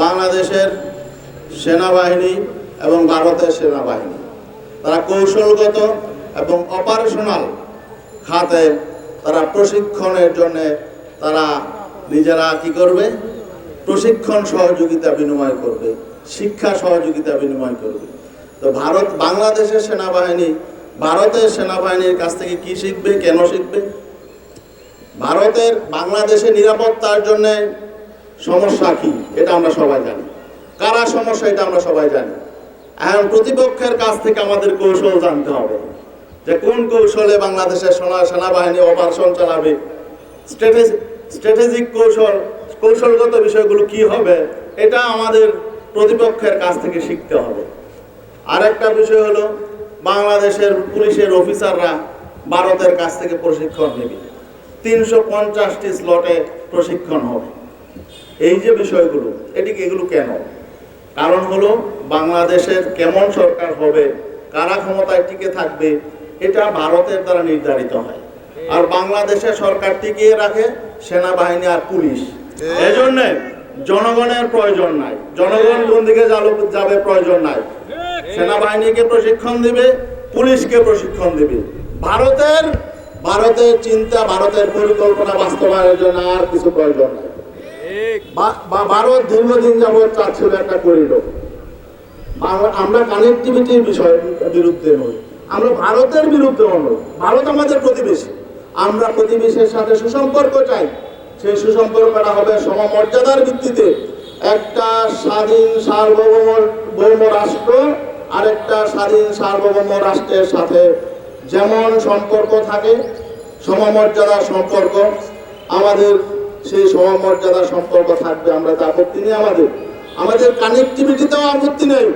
বাংলাদেশের সেনাবাহিনী এবং ভারতের সেনাবাহিনী। তারা কৌশলগত এবং অপারেশনাল খাতে তারা প্রশিক্ষণের জন্য তারা নিজেরা কি করবে? প্রশিক্ষণ সহযোগিতা বিনিময় করবে, শিক্ষা সহযোগিতা বিনিময় করবে। তো ভারত, বাংলাদেশের সেনাবাহিনী, ভারতের সেনাবাহিনীর কাছ থেকে কি শিখবে, কেন শিখবে? ভারতের বাংলাদেশে নিরাপত্তার জন্য সমস্যা কি? এটা আমরা সবাই জানি। কারা সমস্যা, এটা আমরা সবাই জানি। এখন প্রতিপক্ষের কাছ থেকে আমাদের কৌশল জানতে হবে যে কোন কৌশলে বাংলাদেশের সেনা, সেনাবাহিনী অপারেশন চালাবে। স্ট্র্যাটেজিক কৌশল, কৌশলগত বিষয়গুলো কি হবে, এটা আমাদের প্রতিপক্ষের কাছ থেকে শিখতে হবে। আরেকটা বিষয় হলো, বাংলাদেশের পুলিশের অফিসাররা ভারতের কাছ থেকে প্রশিক্ষণ নেবে। তিনশো পঞ্চাশটি স্লটে প্রশিক্ষণ হবে। এই যে বিষয়গুলো এটিকে এগুলো কেন? কারণ হলো বাংলাদেশের কেমন সরকার হবে কারা ক্ষমতায় টিকে থাকবে এটা ভারতের দ্বারা নির্ধারিত হয়। আর বাংলাদেশের সরকার টিকিয়ে রাখে সেনাবাহিনী আর পুলিশ। এজন্য জনগণের প্রয়োজন নাই। জনগণ কোন দিকে যাবে প্রয়োজন নাই। সেনাবাহিনীকে প্রশিক্ষণ দিবে পুলিশকে প্রশিক্ষণ দিবে। ভারতের ভারতের চিন্তা ভারতের পরিকল্পনা বাস্তবায়নের জন্য আর কিছু প্রয়োজন নাই। ভারত দীর্ঘদিন যাবৎ চাচ্ছিল একটা করিডোর আমরা কানেক্টিভিটির বিষয় বিরুদ্ধে নই। আমরা ভারতের বিরুদ্ধে নই। ভারত আমাদের প্রতিবেশী। আমরা প্রতিবেশীর সাথে সুসম্পর্ক চাই। সেই সুসম্পর্কটা হবে সমমর্যাদার ভিত্তিতে একটা স্বাধীন সার্বভৌম ভৌম রাষ্ট্র আরেকটা স্বাধীন সার্বভৌম রাষ্ট্রের সাথে যেমন সম্পর্ক থাকে সমমর্যাদা সম্পর্ক, আমাদের সেই সমমর্যাদা সম্পর্ক থাকবে, আমরা তা আপত্তি নেই আমাদের আমাদের কানেক্টিভিটিতেও আপত্তি নেই।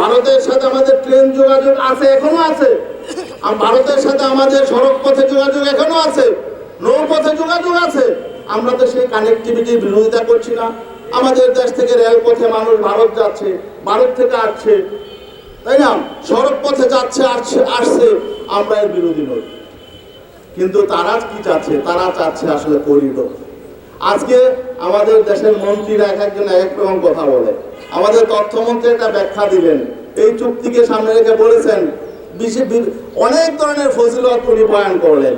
ভারতের সাথে আমাদের ট্রেন যোগাযোগ আছে, এখনও আছে। আর ভারতের সাথে আমাদের সড়ক পথে যোগাযোগ এখনও আছে নৌপথে যোগাযোগ আছে। আমরা তো সেই কানেক্টিভিটির বিরোধিতা করছি না। আমাদের দেশ থেকে রেলপথে মানুষ ভারত যাচ্ছে, ভারত থেকে আসছে। তাই না? সড়ক পথে যাচ্ছে, আসছে আসছে, আমরা এর বিরোধী নই। কিন্তু তারা কি চাচ্ছে? তারা চাচ্ছে আসলে করিডোর আজকে আমাদের দেশের মন্ত্রীরা এক একজন এক এক রকম কথা বলে। আমাদের তথ্যমন্ত্রী একটা ব্যাখ্যা দিলেন। এই চুক্তিকে সামনে রেখে বলেছেন অনেক ধরনের ফজিলত উনি করলেন।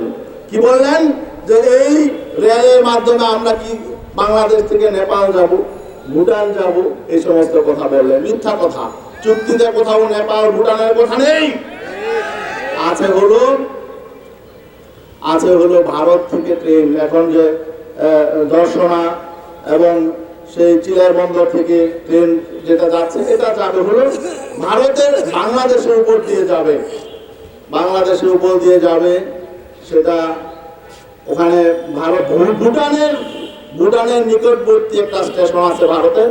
কি বললেন? যে এই রেলের মাধ্যমে আমরা কি বাংলাদেশ থেকে নেপাল যাব, ভুটান যাব, এই সমস্ত কথা বললেন। মিথ্যা কথা। চুক্তিতে কোথাও নেপাল, ভুটানের কথা নেই। আছে হলো আছে হলো ভারত থেকে ট্রেন। এখন যে দর্শনা এবং সেই চিলার বন্দর থেকে ট্রেন যেটা যাচ্ছে, এটা যাবে হলো। ভারতের বাংলাদেশের উপর দিয়ে যাবে। বাংলাদেশের উপর দিয়ে যাবে সেটা ওখানে ভারত ভুটানের ভুটানের নিকটবর্তী একটা স্টেশন আছে ভারতে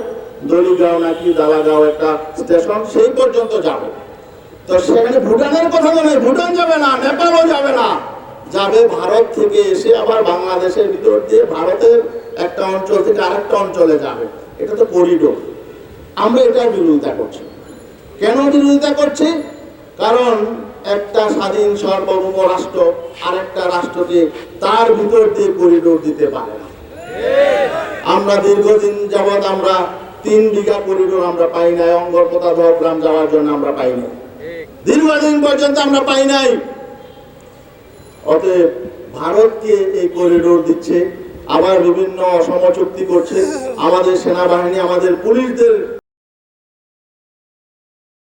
দলিগাঁও নাকি দালাগাঁও একটা স্টেশন, সেই পর্যন্ত যাবে। তো সেখানে ভুটানের কথা বলে ভুটান যাবে না, নেপালও যাবে না। যাবে ভারত থেকে এসে আবার বাংলাদেশের ভিতর দিয়ে ভারতের একটা অঞ্চল থেকে আরেকটা অঞ্চলে যাবে। এটা তো করিডোর আমরা এটার বিরোধিতা করছি। কেন বিরোধিতা করছি? কারণ একটা স্বাধীন সার্বভৌম রাষ্ট্র আরেকটা রাষ্ট্রকে তার ভিতর দিয়ে করিডোর দিতে পারে না। আমরা দীর্ঘদিন যাবৎ আমরা তিন বিঘা করিডোর আমরা পাই নাই অঙ্গর অঙ্গরপোতা গ্রাম যাওয়ার জন্য আমরা পাই নাই। দীর্ঘদিন পর্যন্ত আমরা পাই নাই। অতএব ভারতকে এই করিডোর দিচ্ছে আবার বিভিন্ন অসম চুক্তি করছে আমাদের সেনাবাহিনী আমাদের পুলিশদের